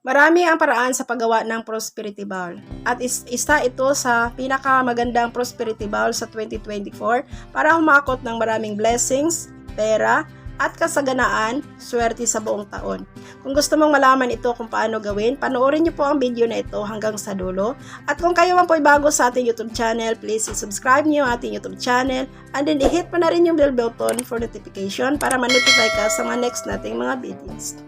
Marami ang paraan sa paggawa ng prosperity bowl. At is, isa ito sa pinakamagandang prosperity bowl sa 2024 para humakot ng maraming blessings, pera, at kasaganaan, swerte sa buong taon. Kung gusto mong malaman ito kung paano gawin, panoorin niyo po ang video na ito hanggang sa dulo. At kung kayo man po ay bago sa ating YouTube channel, please subscribe niyo ang ating YouTube channel and then i-hit mo na rin yung bell button for notification para ma-notify ka sa mga next nating mga videos.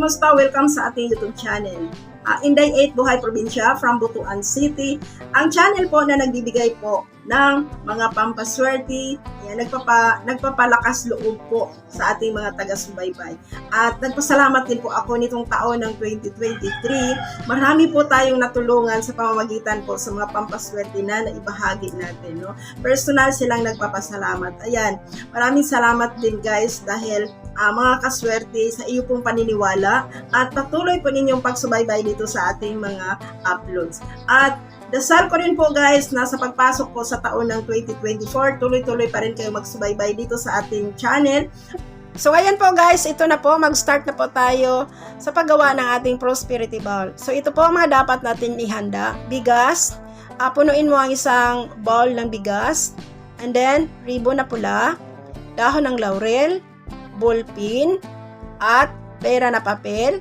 Kumusta? Welcome sa ating YouTube channel. Uh, Inday 8 Buhay Probinsya from Butuan City. Ang channel po na nagbibigay po ng mga pampaswerte, yan, nagpapa, nagpapalakas loob po sa ating mga taga-subaybay. At nagpasalamat din po ako nitong taon ng 2023. Marami po tayong natulungan sa pamamagitan po sa mga pampaswerte na naibahagi natin. No? Personal silang nagpapasalamat. Ayan, maraming salamat din guys dahil uh, mga kaswerte sa iyo pong paniniwala at patuloy po ninyong pagsubaybay dito sa ating mga uploads. At dasal ko rin po guys na sa pagpasok po sa taon ng 2024, tuloy-tuloy pa rin kayo magsubaybay dito sa ating channel. So ayan po guys, ito na po, mag-start na po tayo sa paggawa ng ating prosperity bowl. So ito po ang mga dapat natin ihanda. Bigas, uh, punuin mo ang isang bowl ng bigas, and then ribbon na pula, dahon ng laurel, ballpen, at pera na papel.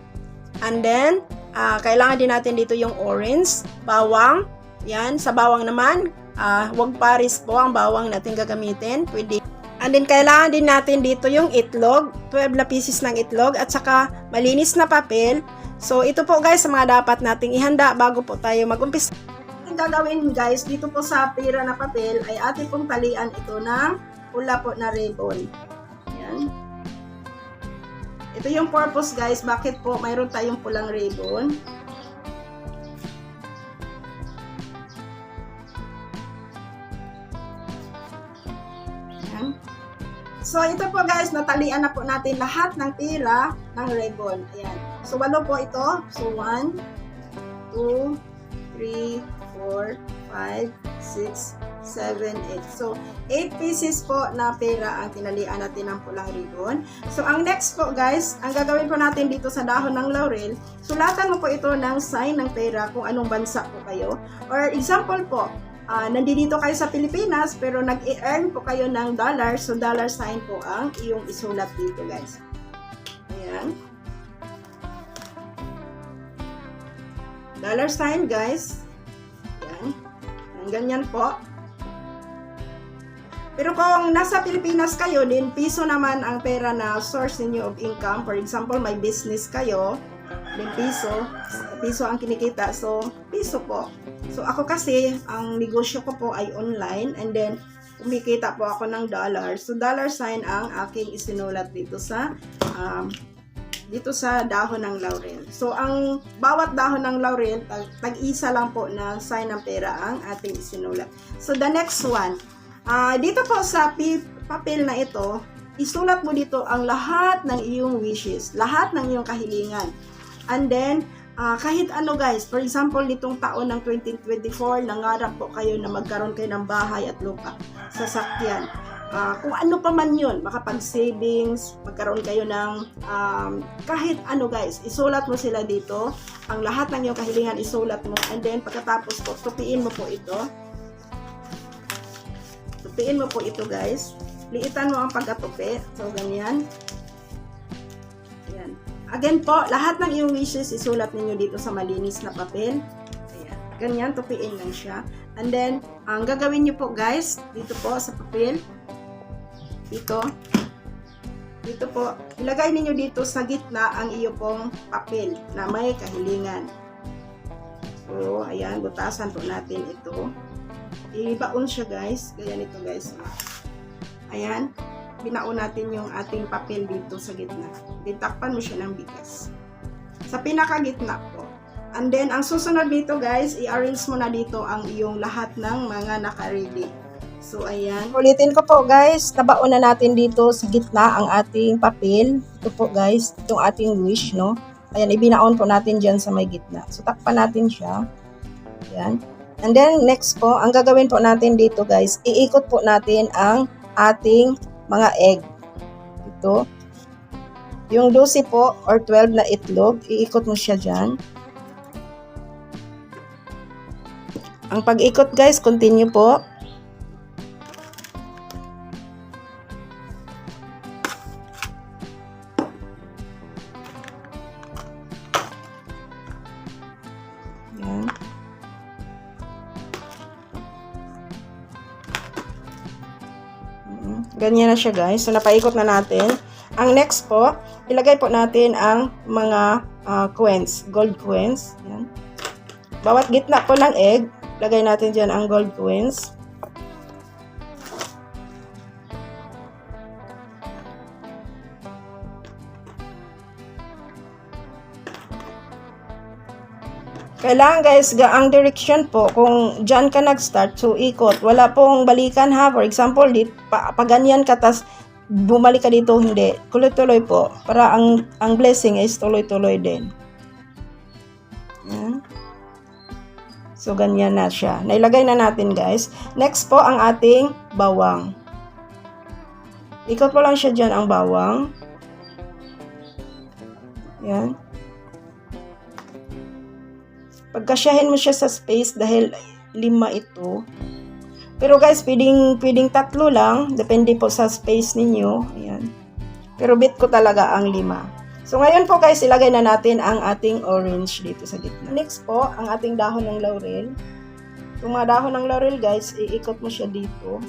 And then, uh, kailangan din natin dito yung orange, bawang. Yan, sa bawang naman, uh, wag paris po ang bawang natin gagamitin. Pwede. And then, kailangan din natin dito yung itlog, 12 na pieces ng itlog, at saka malinis na papel. So, ito po guys, mga dapat nating ihanda bago po tayo mag-umpisa. Ang gagawin guys, dito po sa pera na papel, ay ating pong talian ito ng pula po na ribbon. Yan. Ito yung purpose guys, bakit po mayroon tayong pulang ribbon. So ito po guys, natalian na po natin lahat ng tira ng ribbon. Ayan. So walo po ito. So 1, 2, 3, 4, 5, 6, 7, 8. So, 8 pieces po na pera ang tinalian natin ng pulang ribbon. So, ang next po guys, ang gagawin po natin dito sa dahon ng laurel, sulatan mo po ito ng sign ng pera kung anong bansa po kayo. Or example po, uh, nandito kayo sa Pilipinas pero nag-earn po kayo ng dollar, so dollar sign po ang iyong isulat dito guys. Ayan. Dollar sign guys. Ayan. Ganyan po. Pero kung nasa Pilipinas kayo din, piso naman ang pera na source ninyo of income. For example, may business kayo, din piso, piso ang kinikita. So, piso po. So, ako kasi, ang negosyo ko po ay online and then kumikita po ako ng dollar. So, dollar sign ang aking isinulat dito sa um, dito sa dahon ng laurel. So, ang bawat dahon ng laurel, tag-isa lang po na sign ng pera ang ating isinulat. So, the next one, Uh, dito po sa papel na ito, isulat mo dito ang lahat ng iyong wishes, lahat ng iyong kahilingan. And then, uh, kahit ano guys, for example, nitong taon ng 2024, nangarap po kayo na magkaroon kayo ng bahay at lupa, sasakyan. Uh, kung ano pa man yun, makapag-savings, magkaroon kayo ng um, kahit ano guys, isulat mo sila dito. Ang lahat ng iyong kahilingan, isulat mo. And then, pagkatapos po, tupiin mo po ito Tupiin mo po ito guys. Liitan mo ang pagkatupi. So, ganyan. Ayan. Again po, lahat ng iyong wishes isulat ninyo dito sa malinis na papel. Ayan. Ganyan, tupiin lang siya. And then, ang gagawin nyo po guys, dito po sa papel. Dito. Dito po, ilagay ninyo dito sa gitna ang iyo pong papel na may kahilingan. So, ayan, butasan po natin ito. Ibaon siya guys. Gaya nito guys. Ayan. Binaon natin yung ating papel dito sa gitna. Ditakpan mo siya ng bigas. Sa pinakagitna po. And then, ang susunod dito guys, i-arrange mo na dito ang iyong lahat ng mga naka-ready. So, ayan. Ulitin ko po guys, tabaon na natin dito sa gitna ang ating papel. Ito po guys, itong ating wish, no? Ayan, ibinaon po natin dyan sa may gitna. So, takpan natin siya. Ayan. And then, next po, ang gagawin po natin dito guys, iikot po natin ang ating mga egg. dito. Yung 12 po or 12 na itlog, iikot mo siya dyan. Ang pag-ikot guys, continue po. Ganyan na siya guys. So napaikot na natin. Ang next po, ilagay po natin ang mga ah, coins, gold coins. Yan. Bawat gitna po ng egg, lagay natin dyan ang gold coins. Kailangan guys, ga ang direction po, kung dyan ka nag-start, so ikot. Wala pong balikan ha. For example, dit, pa, pa ganyan ka, tas bumalik ka dito, hindi. Tuloy-tuloy po. Para ang, ang blessing is tuloy-tuloy din. Yan. So, ganyan na siya. Nailagay na natin guys. Next po, ang ating bawang. Ikot po lang siya dyan ang bawang. Yan. Pagkasyahin mo siya sa space dahil lima ito. Pero guys, pwedeng, pwedeng tatlo lang. Depende po sa space ninyo. Ayan. Pero bit ko talaga ang lima. So ngayon po guys, ilagay na natin ang ating orange dito sa gitna. Next po, ang ating dahon ng laurel. Yung mga dahon ng laurel guys, iikot mo siya dito.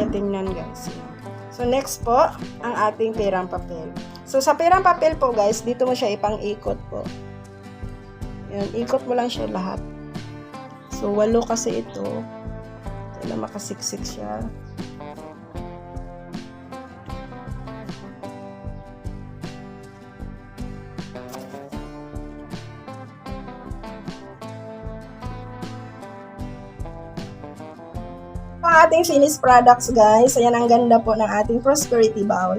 Niya tingnan guys. So, next po, ang ating perang papel. So, sa perang papel po guys, dito mo siya ipang-ikot po. Yan, ikot mo lang siya lahat. So, walo kasi ito. Kailangan makasiksik siya. Ating finished products guys. Ayan ang ganda po ng ating prosperity bowl.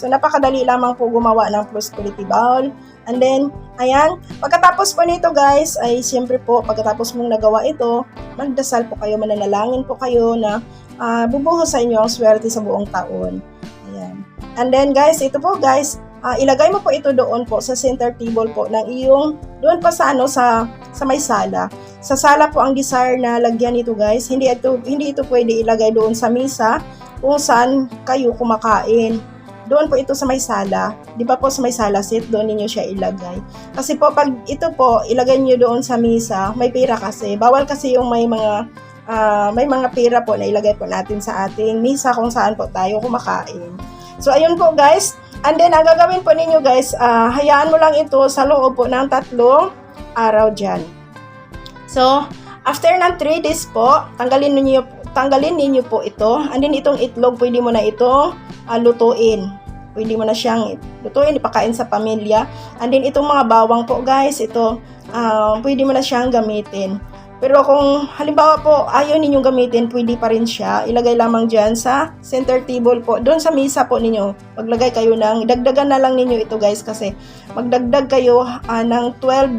So napakadali lamang po gumawa ng prosperity bowl. And then, ayan, pagkatapos po nito guys, ay siyempre po, pagkatapos mong nagawa ito, magdasal po kayo, mananalangin po kayo na uh, bubuhos sa inyo ang swerte sa buong taon. Ayan. And then guys, ito po guys, uh, ilagay mo po ito doon po sa center table po ng iyong, doon pa sa ano, sa, sa may sala. Sa sala po ang desire na lagyan ito guys. Hindi ito hindi ito pwede ilagay doon sa misa kung saan kayo kumakain. Doon po ito sa may sala. Di ba po sa may sala seat, doon ninyo siya ilagay. Kasi po pag ito po ilagay niyo doon sa misa, may pera kasi. Bawal kasi yung may mga uh, may mga pera po na ilagay po natin sa ating misa kung saan po tayo kumakain. So ayun po guys. And then ang gagawin po ninyo guys, uh, hayaan mo lang ito sa loob po ng tatlong araw dyan. So, after ng 3 days po, tanggalin niyo tanggalin niyo po ito. And then itong itlog, pwede mo na ito uh, lutuin. Pwede mo na siyang lutuin, ipakain sa pamilya. And then itong mga bawang po guys, ito, uh, pwede mo na siyang gamitin. Pero kung halimbawa po ayaw ninyong gamitin, pwede pa rin siya. Ilagay lamang dyan sa center table po. Doon sa misa po ninyo, maglagay kayo ng, dagdagan na lang ninyo ito guys kasi magdagdag kayo uh, ng 12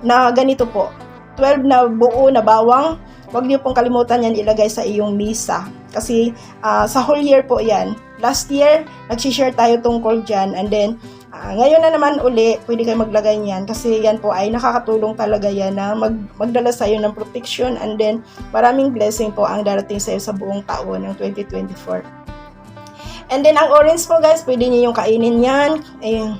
na ganito po. 12 na buo na bawang, huwag niyo pong kalimutan yan ilagay sa iyong misa. Kasi uh, sa whole year po yan. Last year, nag-share tayo tungkol dyan. And then, uh, ngayon na naman uli, pwede kayo maglagay niyan. Kasi yan po ay nakakatulong talaga yan na mag, magdala sa iyo ng protection. And then, maraming blessing po ang darating sa iyo sa buong taon ng 2024. And then, ang orange po guys, pwede niyo yung kainin yan. Eh,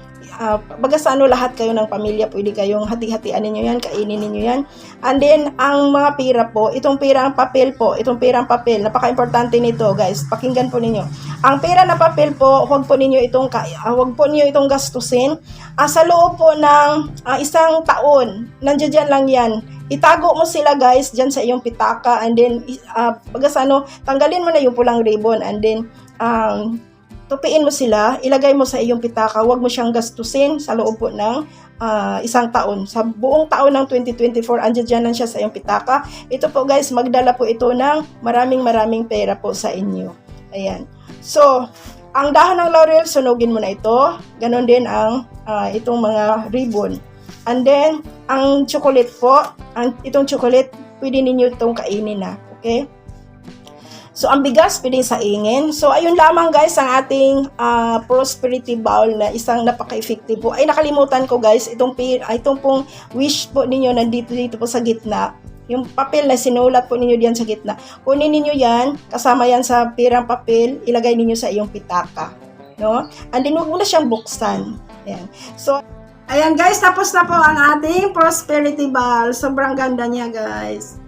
uh, baga sa ano lahat kayo ng pamilya, pwede kayong hati-hatian ninyo yan, kainin ninyo yan. And then, ang mga pira po, itong pira ang papel po, itong pira ang papel, napaka-importante nito guys, pakinggan po ninyo. Ang pira na papel po, huwag po ninyo itong, uh, huwag po ninyo itong gastusin. Uh, sa loob po ng uh, isang taon, nandiyan lang yan, itago mo sila guys dyan sa iyong pitaka and then uh, baga sa ano, tanggalin mo na yung pulang ribbon and then um, tupiin mo sila, ilagay mo sa iyong pitaka, huwag mo siyang gastusin sa loob po ng ah, isang taon. Sa buong taon ng 2024, andyan dyan lang siya sa iyong pitaka. Ito po guys, magdala po ito ng maraming maraming pera po sa inyo. Ayan. So, ang dahon ng laurel, sunugin mo na ito. Ganon din ang ah, itong mga ribbon. And then, ang chocolate po, ang, itong chocolate, pwede ninyo itong kainin na. Okay? So, ang bigas, pwede sa ingin. So, ayun lamang guys, ang ating ah, prosperity bowl na isang napaka-effective po. Ay, nakalimutan ko guys, itong, ay, itong pong wish po ninyo nandito dito po sa gitna. Yung papel na sinulat po ninyo diyan sa gitna. Kunin ninyo yan, kasama yan sa pirang papel, ilagay ninyo sa iyong pitaka. No? And then, huwag siyang buksan. Ayan. So, ayan guys, tapos na po ang ating prosperity ball. Sobrang ganda niya guys.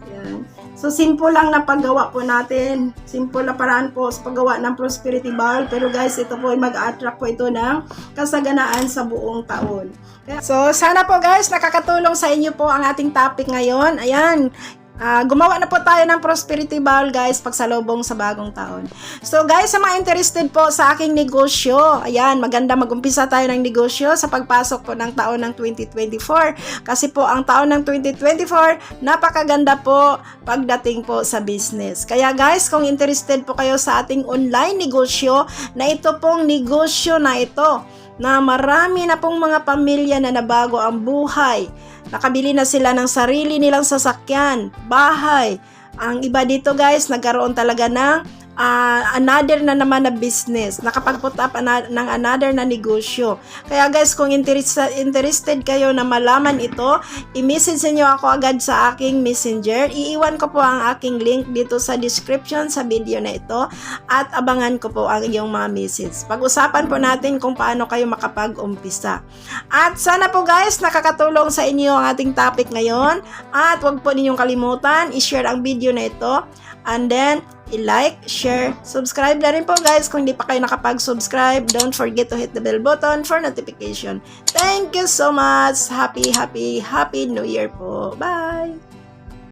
So, simple lang na paggawa po natin. Simple na paraan po sa paggawa ng prosperity ball. Pero guys, ito po ay mag-attract po ito ng kasaganaan sa buong taon. So, sana po guys, nakakatulong sa inyo po ang ating topic ngayon. Ayan, ah, gumawa na po tayo ng prosperity ball guys pagsalubong sa bagong taon. So guys, sa mga interested po sa aking negosyo, ayan, maganda mag-umpisa tayo ng negosyo sa pagpasok po ng taon ng 2024. Kasi po ang taon ng 2024, napakaganda po pagdating po sa business. Kaya guys, kung interested po kayo sa ating online negosyo, na ito pong negosyo na ito, na marami na pong mga pamilya na nabago ang buhay. Nakabili na sila ng sarili nilang sasakyan, bahay. Ang iba dito guys, nagkaroon talaga ng ah, another na naman na business. Nakapag-put up ana- ng another na negosyo. Kaya guys, kung interest- interested kayo na malaman ito, i-message niyo ako agad sa aking messenger. Iiwan ko po ang aking link dito sa description sa video na ito at abangan ko po ang iyong mga message. Pag-usapan po natin kung paano kayo makapag-umpisa. At sana po guys, nakakatulong sa inyo ang ating topic ngayon. At huwag po ninyong kalimutan, i-share ang video na ito. And then, i-like, share, subscribe na rin po guys. Kung hindi pa kayo nakapag-subscribe, don't forget to hit the bell button for notification. Thank you so much. Happy, happy, happy New Year po. Bye!